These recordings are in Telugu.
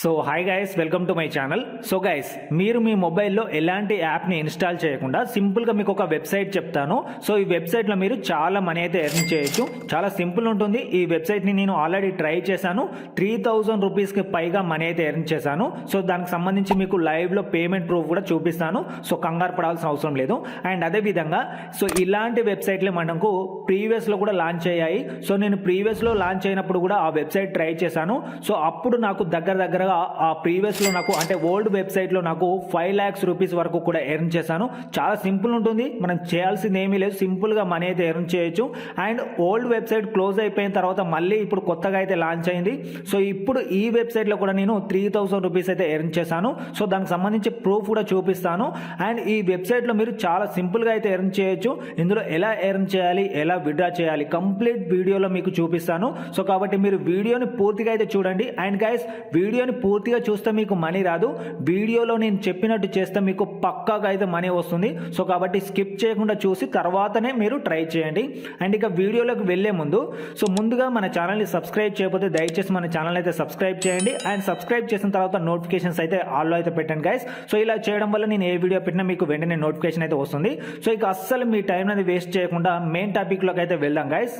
So hi guys welcome to my channel so guys మీరు మీ మొబైల్లో ఎలాంటి యాప్ని ఇన్స్టాల్ చేయకుండా సింపుల్గా మీకు ఒక వెబ్సైట్ చెప్తాను. సో ఈ వెబ్సైట్లో మీరు చాలా మనీ అయితే ఎర్న్ చేయొచ్చు. చాలా సింపుల్ ఉంటుంది. ఈ వెబ్సైట్ని నేను ఆల్రెడీ ట్రై చేశాను. త్రీ థౌజండ్ రూపీస్కి పైగా మనీ అయితే ఎర్న్ చేశాను. సో దానికి సంబంధించి మీకు లైవ్లో పేమెంట్ ప్రూఫ్ కూడా చూపిస్తాను. సో కంగారు పడాల్సిన అవసరం లేదు. అండ్ అదేవిధంగా సో ఇలాంటి వెబ్సైట్లు మనకు ప్రీవియస్లో కూడా లాంచ్ అయ్యాయి. సో నేను ప్రీవియస్లో లాంచ్ అయినప్పుడు కూడా ఆ వెబ్సైట్ ట్రై చేశాను. సో అప్పుడు నాకు దగ్గర అనగా ఆ ప్రీవియస్లో నాకు అంటే ఓల్డ్ వెబ్సైట్లో నాకు ఫైవ్ ల్యాక్స్ రూపీస్ వరకు కూడా ఎర్న్ చేశాను. చాలా సింపుల్ ఉంటుంది. మనం చేయాల్సింది ఏమీ లేదు. సింపుల్గా మనీ అయితే ఎర్న్ చేయొచ్చు. అండ్ ఓల్డ్ వెబ్సైట్ క్లోజ్ అయిపోయిన తర్వాత మళ్ళీ ఇప్పుడు కొత్తగా అయితే లాంచ్ అయింది. సో ఇప్పుడు ఈ వెబ్సైట్లో కూడా నేను త్రీ థౌసండ్ రూపీస్ అయితే ఎర్న్ చేశాను. సో దానికి సంబంధించి ప్రూఫ్ కూడా చూపిస్తాను. అండ్ ఈ వెబ్సైట్లో మీరు చాలా సింపుల్గా అయితే ఎర్న్ చేయొచ్చు. ఇందులో ఎలా ఎర్న్ చేయాలి ఎలా విడ్రా చేయాలి కంప్లీట్ వీడియోలో మీకు చూపిస్తాను. సో కాబట్టి మీరు వీడియోని పూర్తిగా అయితే చూడండి. అండ్ గైస్ వీడియోని పూర్తిగా చూస్తే మీకు మనీ రాదు. వీడియోలో నేను చెప్పినట్టు చేస్తే మీకు పక్కాగా అయితే మనీ వస్తుంది. సో కాబట్టి స్కిప్ చేయకుండా చూసి తర్వాతనే మీరు ట్రై చేయండి. అండ్ ఇక వీడియోలోకి వెళ్ళే ముందు సో ముందుగా మన ఛానల్ని సబ్స్క్రైబ్ చేయకపోతే దయచేసి మన ఛానల్ అయితే సబ్స్క్రైబ్ చేయండి. అండ్ సబ్స్క్రైబ్ చేసిన తర్వాత నోటిఫికేషన్స్ అయితే ఆల్లో అయితే పెట్టండి గైస్ సో ఇలా చేయడం వల్ల నేను ఏ వీడియో పెట్టినా మీకు వెంటనే నోటిఫికేషన్ అయితే వస్తుంది. సో ఇక అస్సలు మీ టైం అనేది వేస్ట్ చేయకుండా మెయిన్ టాపిక్లోకి అయితే వెళ్దాం గైస్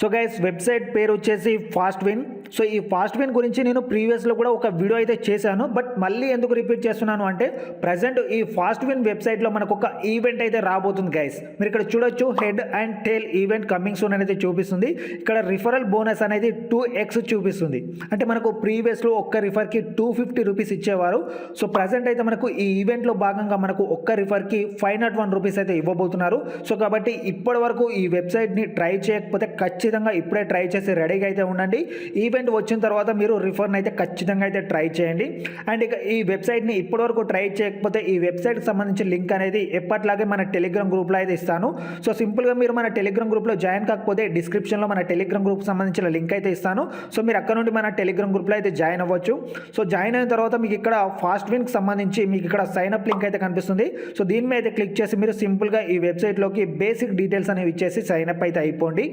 సో గైస్ వెబ్సైట్ పేరు వచ్చేసి ఫాస్ట్ విన్. సో ఈ ఫాస్ట్ విన్ గురించి నేను ప్రీవియస్లో కూడా ఒక వీడియో అయితే చేశాను. బట్ మళ్ళీ ఎందుకు రిపీట్ చేస్తున్నాను అంటే ప్రజెంట్ ఈ ఫాస్ట్ విన్ వెబ్సైట్లో మనకు ఒక ఈవెంట్ అయితే రాబోతుంది గైస్ మీరు ఇక్కడ చూడొచ్చు head and tail event coming soon అనేది చూపిస్తుంది. ఇక్కడ రిఫరల్ బోనస్ అనేది టూ ఎక్స్ చూపిస్తుంది. అంటే మనకు ప్రీవియస్లో ఒక్క రిఫర్కి టూ ఫిఫ్టీ రూపీస్ ఇచ్చేవారు. సో ప్రజెంట్ అయితే మనకు ఈ ఈవెంట్లో భాగంగా మనకు ఒక్క రిఫర్కి ఫైవ్ నాట్ వన్ రూపీస్ అయితే ఇవ్వబోతున్నారు. సో కాబట్టి ఇప్పటి వరకు ఈ వెబ్సైట్ని ట్రై చేయకపోతే ఖచ్చితంగా ఇప్పుడే ట్రై చేసి రెడీగా అయితే ఉండండి. ఈవెంట్ వచ్చిన తర్వాత మీరు రిఫర్ని అయితే ఖచ్చితంగా అయితే ట్రై చేయండి. అండ్ ఇక ఈ వెబ్సైట్ని ఇప్పటివరకు ట్రై చేయకపోతే ఈ వెబ్సైట్కి సంబంధించి లింక్ అనేది ఎప్పట్లాగే మన టెలిగ్రామ్ గ్రూప్లో అయితే ఇస్తాను. సో సింపుల్గా మీరు మన టెలిగ్రామ్ గ్రూప్లో జాయిన్ కాకపోతే డిస్క్రిప్షన్లో మన టెలిగ్రామ్ గ్రూప్ సంబంధించిన లింక్ అయితే ఇస్తాను. సో మీరు అక్కడ నుండి మన టెలిగ్రామ్ గ్రూప్లో అయితే జాయిన్ అవ్వచ్చు. సో జాయిన్ అయిన తర్వాత మీకు ఇక్కడ ఫాస్ట్ విన్కి సంబంధించి మీకు ఇక్కడ సైన్ అప్ లింక్ అయితే కనిపిస్తుంది. సో దీని మీద అయితే క్లిక్ చేసి మీరు సింపుల్గా ఈ వెబ్సైట్లోకి బేసిక్ డీటెయిల్స్ అనేవి ఇచ్చేసి సైన్ అప్ అయితే అయిపోండి.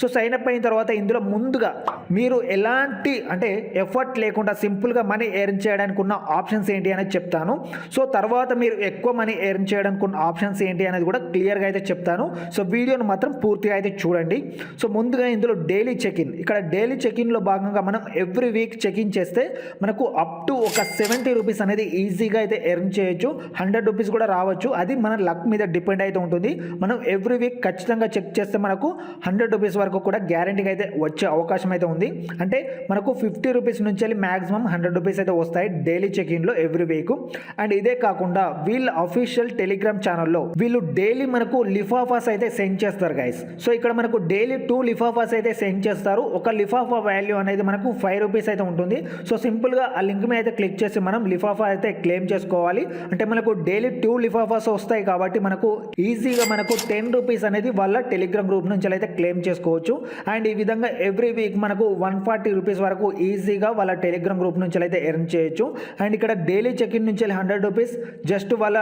సో సైన్ అప్ అయిన తర్వాత ఇందులో ముందుగా మీరు ఎలా ఎలాంటి అంటే ఎఫర్ట్ లేకుండా సింపుల్గా మనీ ఎర్న్ చేయడానికి ఉన్న ఆప్షన్స్ ఏంటి అనేది చెప్తాను. సో తర్వాత మీరు ఎక్కువ మనీ ఎర్న్ చేయడానికి ఉన్న ఆప్షన్స్ ఏంటి అనేది కూడా క్లియర్గా అయితే చెప్తాను. సో వీడియోను మాత్రం పూర్తిగా అయితే చూడండి. సో ముందుగా ఇందులో డైలీ చెక్ ఇన్ ఇక్కడ డైలీ చెక్ ఇన్లో భాగంగా మనం ఎవ్రీ వీక్ చెక్ ఇన్ చేస్తే మనకు అప్ టు ఒక సెవెంటీ రూపీస్ అనేది ఈజీగా అయితే ఎర్న్ చేయొచ్చు. హండ్రెడ్ రూపీస్ కూడా రావచ్చు. అది మన లక్ మీద డిపెండ్ అయితే ఉంటుంది. మనం ఎవ్రీ వీక్ ఖచ్చితంగా చెక్ చేస్తే మనకు హండ్రెడ్ రూపీస్ వరకు కూడా గ్యారంటీగా అయితే వచ్చే అవకాశం అయితే ఉంది. అంటే మనకు ఫిఫ్టీ రూపీస్ నుంచి వెళ్ళి మాక్సిమం హండ్రెడ్ రూపీస్ అయితే వస్తాయి డైలీ చెక్ ఇన్లో ఎవ్రీ వీక్ అండ్ ఇదే కాకుండా వీళ్ళ అఫీషియల్ టెలిగ్రామ్ ఛానల్లో వీళ్ళు డైలీ మనకు లిఫాఫాస్ అయితే సెండ్ చేస్తారు గైస్ సో ఇక్కడ మనకు డైలీ టూ లిఫాఫాస్ అయితే సెండ్ చేస్తారు. ఒక లిఫాఫా వాల్యూ అనేది మనకు ఫైవ్ రూపీస్ అయితే ఉంటుంది. సో సింపుల్గా ఆ లింక్ మీద అయితే క్లిక్ చేసి మనం లిఫాఫా అయితే క్లెయిమ్ చేసుకోవాలి. అంటే మనకు డైలీ టూ లిఫాఫాస్ వస్తాయి కాబట్టి మనకు ఈజీగా మనకు టెన్ రూపీస్ అనేది వాళ్ళ టెలిగ్రామ్ గ్రూప్ నుంచి అయితే క్లెయిమ్ చేసుకోవచ్చు. అండ్ ఈ విధంగా ఎవ్రీ వీక్ మనకు వన్ ఫార్టీ ఫార్టీ రూపీస్ వరకు ఈజీగా వాళ్ళ టెలిగ్రామ్ గ్రూప్ నుంచి అయితే ఎర్న్ చేయొచ్చు. అండ్ ఇక్కడ డైలీ చెక్ ఇన్ నుంచి హండ్రెడ్ రూపీస్ జస్ట్ వాళ్ళ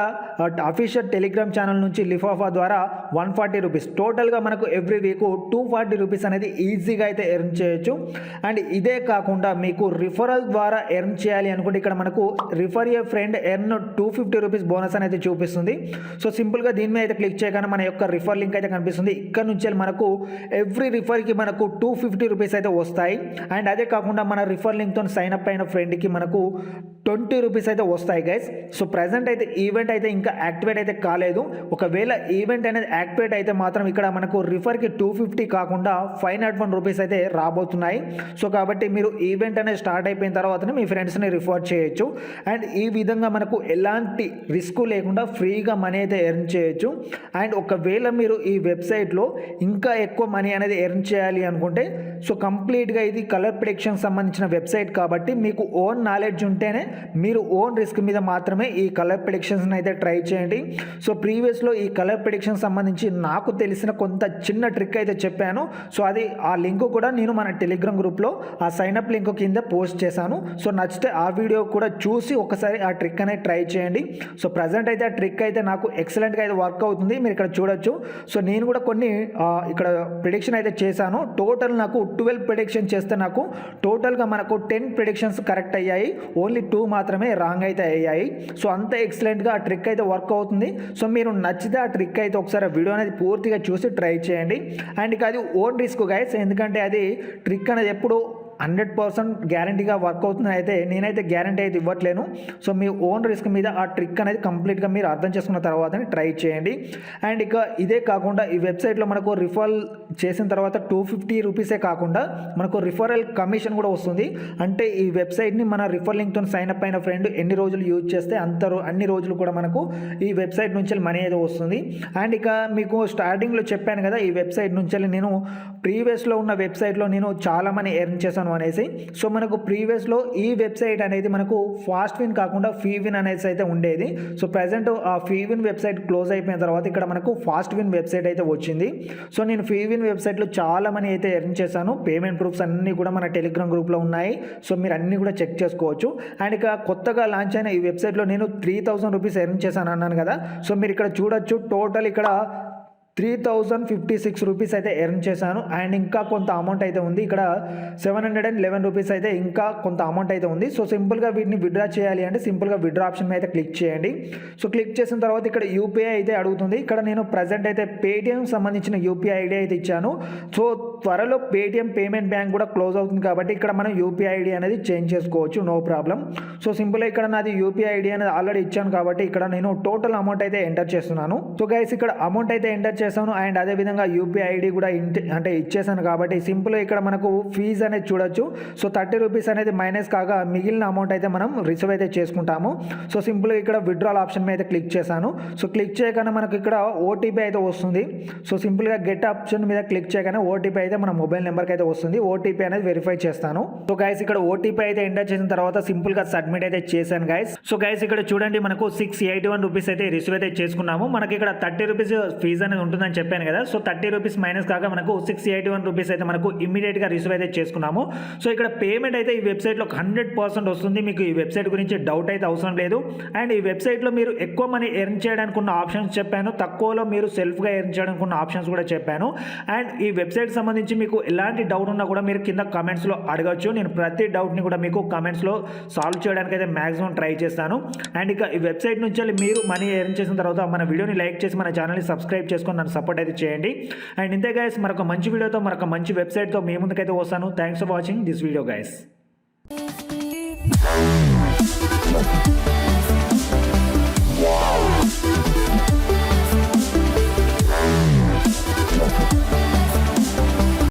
అఫీషియల్ టెలిగ్రామ్ ఛానల్ నుంచి లిఫాఫా ద్వారా వన్ ఫార్టీ రూపీస్. టోటల్గా మనకు every week two forty rupees అనేది ఈజీగా అయితే ఎర్న్ చేయొచ్చు. అండ్ ఇదే కాకుండా మీకు రిఫరల్ ద్వారా ఎర్న్ చేయాలి అనుకుంటే ఇక్కడ మనకు refer a friend earn two fifty rupees bonus అనేది చూపిస్తుంది. సో సింపుల్గా దీని మీద అయితే క్లిక్ చేయగానే మన యొక్క రిఫర్ లింక్ అయితే కనిపిస్తుంది. ఇక్కడ నుంచి మనకు ఎవ్రీ రిఫర్కి మనకు టూ ఫిఫ్టీ రూపీస్ అయితే వస్తాయి. అండ్ అదే కాకుండా మన రిఫర్ లింక్తో సైన్ అప్ అయిన ఫ్రెండ్కి మనకు ట్వంటీ రూపీస్ అయితే వస్తాయి గైస్ సో ప్రజెంట్ అయితే ఈవెంట్ అయితే ఇంకా యాక్టివేట్ అయితే కాలేదు. ఒకవేళ ఈవెంట్ అనేది యాక్టివేట్ అయితే మాత్రం ఇక్కడ మనకు రిఫర్కి టూ ఫిఫ్టీ కాకుండా ఫైవ్ నాట్ వన్ రూపీస్ అయితే రాబోతున్నాయి. సో కాబట్టి మీరు ఈవెంట్ అనేది స్టార్ట్ అయిపోయిన తర్వాతనే మీ ఫ్రెండ్స్ని రిఫర్ చేయొచ్చు. అండ్ ఈ విధంగా మనకు ఎలాంటి రిస్క్ లేకుండా ఫ్రీగా మనీ అయితే ఎర్న్ చేయొచ్చు. అండ్ ఒకవేళ మీరు ఈ వెబ్సైట్లో ఇంకా ఎక్కువ మనీ అనేది ఎర్న్ చేయాలి అనుకుంటే సో కంప్లీట్గా ఇది కలర్ ప్రిడిక్షన్ సంబంధించిన వెబ్సైట్ కాబట్టి మీకు ఓన్ నాలెడ్జ్ ఉంటేనే మీరు ఓన్ రిస్క్ మీద మాత్రమే ఈ కలర్ ప్రిడిక్షన్స్ని అయితే ట్రై చేయండి. సో ప్రీవియస్లో ఈ కలర్ ప్రిడిక్షన్ సంబంధించి నాకు తెలిసిన కొంత చిన్న ట్రిక్ అయితే చెప్పాను. సో అది ఆ లింక్ కూడా నేను మన టెలిగ్రామ్ గ్రూప్లో ఆ సైన్అప్ లింక్ కింద పోస్ట్ చేశాను. సో నచ్చితే ఆ వీడియో కూడా చూసి ఒకసారి ఆ ట్రిక్ అనేది ట్రై చేయండి. సో ప్రజెంట్ అయితే ఆ ట్రిక్ అయితే నాకు ఎక్సలెంట్గా అయితే వర్క్ అవుతుంది. మీరు ఇక్కడ చూడొచ్చు. సో నేను కూడా కొన్ని ఇక్కడ ప్రిడిక్షన్ అయితే చేశాను. టోటల్ నాకు ట్వెల్వ్ ప్రిడిక్షన్ చేస్తే నాకు టోటల్గా మనకు టెన్ ప్రిడిక్షన్స్ కరెక్ట్ అయ్యాయి. ఓన్లీ టూ మాత్రమే రాంగ్ అయితే అయ్యాయి. సో అంత ఎక్సలెంట్గా ఆ ట్రిక్ అయితే వర్క్ అవుతుంది. సో మీరు నచ్చితే ఆ ట్రిక్ అయితే ఒకసారి వీడియో అనేది పూర్తిగా చూసి ట్రై చేయండి. అండ్ ఇక అది ఓన్ రిస్క్ గైస్ ఎందుకంటే అది ట్రిక్ అనేది ఎప్పుడు హండ్రెడ్ పర్సెంట్ గ్యారంటీగా వర్క్ అవుతుంది అయితే నేనైతే గ్యారంటీ అయితే ఇవ్వట్లేను. సో మీ ఓన్ రిస్క్ మీద ఆ ట్రిక్ అనేది కంప్లీట్గా మీరు అర్థం చేసుకున్న తర్వాతనే ట్రై చేయండి. అండ్ ఇక ఇదే కాకుండా ఈ వెబ్సైట్లో మనకు రిఫరల్ చేసిన తర్వాత టూ ఫిఫ్టీ రూపీసే కాకుండా మనకు రిఫరల్ కమిషన్ కూడా వస్తుంది. అంటే ఈ వెబ్సైట్ని మన రిఫర్ లింక్తో సైన్ అప్ అయిన ఫ్రెండ్ ఎన్ని రోజులు యూజ్ చేస్తే అంత అన్ని రోజులు కూడా మనకు ఈ వెబ్సైట్ నుంచి మనీ అయితే వస్తుంది. అండ్ ఇక మీకు స్టార్టింగ్లో చెప్పాను కదా ఈ వెబ్సైట్ నుంచి నేను ప్రీవియస్లో ఉన్న వెబ్సైట్లో నేను చాలా మనీ ఎర్న్ చేశాను అనేసి సో మనకు ప్రీవియస్లో ఈ వెబ్సైట్ అనేది మనకు ఫాస్ట్ విన్ కాకుండా ఫీ విన్ అనేసి అయితే ఉండేది. సో ప్రజెంట్ ఆ ఫీ విన్ వెబ్సైట్ క్లోజ్ అయిపోయిన తర్వాత ఇక్కడ మనకు ఫాస్ట్ విన్ వెబ్సైట్ అయితే వచ్చింది. సో నేను ఫీ విన్ వెబ్సైట్లో చాలా మనీ అయితే ఎర్న్ చేశాను. పేమెంట్ ప్రూఫ్స్ అన్నీ కూడా మన టెలిగ్రామ్ గ్రూప్లో ఉన్నాయి. సో మీరు అన్నీ కూడా చెక్ చేసుకోవచ్చు. అండ్ ఇక కొత్తగా లాంచ్ అయిన ఈ వెబ్సైట్లో నేను త్రీ థౌసండ్ రూపీస్ ఎర్న్ చేశాను అన్నాను కదా. సో మీరు ఇక్కడ చూడొచ్చు. టోటల్ ఇక్కడ three thousand fifty six rupees అయితే ఎర్న్ చేశాను. అండ్ ఇంకా కొంత అమౌంట్ అయితే ఉంది. ఇక్కడ seven hundred and eleven rupees అయితే ఇంకా కొంత అమౌంట్ అయితే ఉంది. సో సింపుల్గా వీటిని విత్డ్రా చేయాలి అంటే సింపుల్గా విత్డ్రా ఆప్షన్ మీద అయితే క్లిక్ చేయండి. సో క్లిక్ చేసిన తర్వాత ఇక్కడ యూపీఐ అయితే అడుగుతుంది. ఇక్కడ నేను ప్రజెంట్ అయితే పేటిఎం సంబంధించిన యూపీఐ ఐడి అయితే ఇచ్చాను. సో త్వరలో పేటిఎం పేమెంట్ బ్యాంక్ కూడా క్లోజ్ అవుతుంది కాబట్టి ఇక్కడ మనం యూపీఐ ఐడి అనేది చేంజ్ చేసుకోవచ్చు. No problem. సో సింపుల్గా ఇక్కడ నాది యూపీఐ ఐడి అనేది ఆల్రెడీ ఇచ్చాను కాబట్టి ఇక్కడ నేను టోటల్ అమౌంట్ అయితే ఎంటర్ చేస్తున్నాను. సో గైస్ ఇక్కడ అమౌంట్ అయితే ఎంటర్ చేశాను అండ్ అదే విధంగా యూపీఐ ఐడి కూడా ఇంటి- అంటే ఇచ్చేసాను కాబట్టి సింపుల్ ఇక్కడ మనకు ఫీజ్ అనేది చూడొచ్చు. సో థర్టీ రూపీస్ అనేది మైనస్ కాగా మిగిలిన అమౌంట్ అయితే మనం రిసీవ్ అయితే చేసుకుంటాము. సో సింపుల్గా ఇక్కడ విడ్రాల్ ఆప్షన్ మీద క్లిక్ చేశాను. సో క్లిక్ చేయగానే మనకు ఇక్కడ ఓటీపీ అయితే వస్తుంది. సో సింపుల్గా గెట్ ఆప్షన్ మీద క్లిక్ చేయగానే ఓటీపీ అయితే మన మొబైల్ నెంబర్కి అయితే వస్తుంది. ఓటీపీ అనేది వెరిఫై చేస్తాను. సో గైస్ ఇక్కడ ఓటీపీ అయితే ఎంటర్ చేసిన తర్వాత సింపుల్గా సబ్మిట్ అయితే చేశాను గైస్ సో గైస్ ఇక్కడ చూడండి మనకు సిక్స్ ఎయిటీ వన్ రూపీస్ అయితే రిసీవ్ అయితే చేసుకున్నాము. మనకి ఇక్కడ థర్టీ రూపీస్ ఫీజ్ అనేది ఉంటుందని చెప్పాను కదా. సో థర్టీ రూపీస్ మైనస్ కాగా మనకు సిక్స్ ఎయిటీ వన్ రూపీస్ అయితే మనకు ఇమీడియట్గా రిసీవ్ అయితే చేసుకున్నాము. సో ఇక్కడ పేమెంట్ అయితే ఈ వెబ్సైట్లో హండ్రెడ్ పర్సెంట్ వస్తుంది. మీకు ఈ వెబ్సైట్ గురించి డౌట్ అయితే అవసరం లేదు. అండ్ ఈ వెబ్సైట్లో మీరు ఎక్కువ మనీ ఎర్న్ చేయడానికి ఉన్న ఆప్షన్స్ చెప్పాను. తక్కువలో మీరు సెల్ఫ్గా ఎర్న్ చేయడానికి ఉన్న ఆప్షన్స్ కూడా చెప్పాను. అండ్ ఈ వెబ్సైట్ సంబంధించి మీకు ఎలాంటి డౌట్ ఉన్నా కూడా మీరు కింద కమెంట్స్లో అడగచ్చు. నేను ప్రతి డౌట్ని కూడా మీకు కమెంట్స్లో సాల్వ్ చేయడానికి అయితే మాక్సిమం ట్రై చేస్తాను. అండ్ ఇక ఈ వెబ్సైట్ నుంచి మీరు మనీ ఎర్న్ చేసిన తర్వాత మన వీడియోని లైక్ చేసి మన ఛానల్ని సబ్స్క్రైబ్ చేసుకుని నన్ను సపోర్ట్ అయితే చేయండి. అండ్ ఇంతే గైస్ మరొక మంచి వీడియోతో మరొక మంచి వెబ్సైట్తో మీ ముందుకైతే వస్తాను. Thanks for watching this video guys Wow.